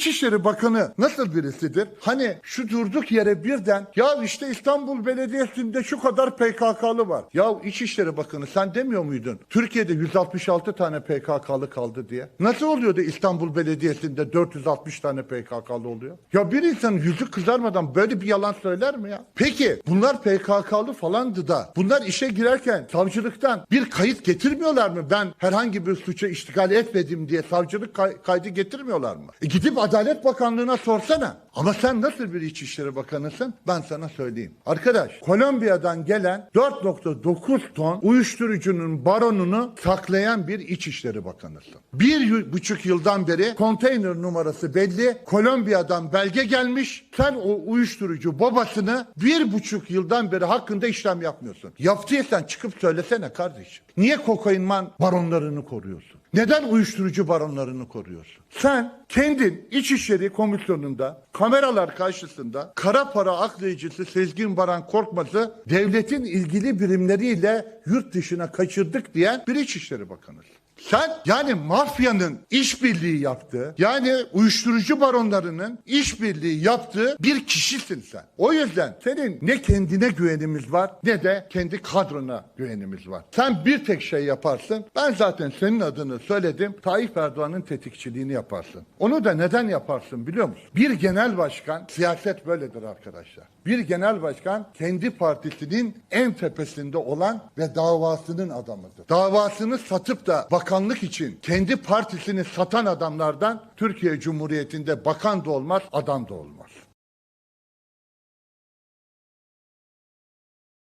İçişleri Bakanı nasıl birisidir? Hani şu durduk yere birden ya işte İstanbul Belediyesi'nde şu kadar PKK'lı var. Ya İçişleri Bakanı sen demiyor muydun? Türkiye'de 166 tane PKK'lı kaldı diye. Nasıl oluyor da İstanbul Belediyesi'nde 460 tane PKK'lı oluyor? Ya bir insanın yüzü kızarmadan böyle bir yalan söyler mi ya? Peki bunlar PKK'lı falandı da bunlar işe girerken savcılıktan bir kayıt getirmiyorlar mı? Ben herhangi bir suça iştigal etmedim diye savcılık kay- kaydı getirmiyorlar mı? E gidip Adalet Bakanlığı'na sorsana. Ama sen nasıl bir İçişleri Bakanısın? Ben sana söyleyeyim. Arkadaş, Kolombiya'dan gelen 4.9 ton uyuşturucunun baronunu saklayan bir İçişleri Bakanısın. Bir buçuk yıldan beri konteyner numarası belli. Kolombiya'dan belge gelmiş. Sen o uyuşturucu babasını bir buçuk yıldan beri hakkında işlem yapmıyorsun. Yaptıysan çıkıp söylesene kardeşim. Niye kokainman baronlarını koruyorsun? Neden uyuşturucu baronlarını koruyorsun? Sen kendin İçişleri Komisyonu'nda kameralar karşısında kara para aklayıcısı Sezgin Baran Korkmaz'ı devletin ilgili birimleriyle yurt dışına kaçırdık diyen bir İçişleri Bakanısın. Sen yani mafyanın işbirliği yaptığı yani uyuşturucu baronlarının işbirliği yaptığı bir kişisin sen. O yüzden senin ne kendine güvenimiz var ne de kendi kadrona güvenimiz var. Sen bir tek şey yaparsın. Ben zaten senin adını söyledim. Tayyip Erdoğan'ın tetikçiliğini yaparsın. Onu da neden yaparsın biliyor musun? Bir genel başkan siyaset böyledir arkadaşlar. Bir genel başkan kendi partisinin en tepesinde olan ve davasının adamıdır. Davasını satıp da bakanlık için kendi partisini satan adamlardan Türkiye Cumhuriyeti'nde bakan da olmaz, adam da olmaz.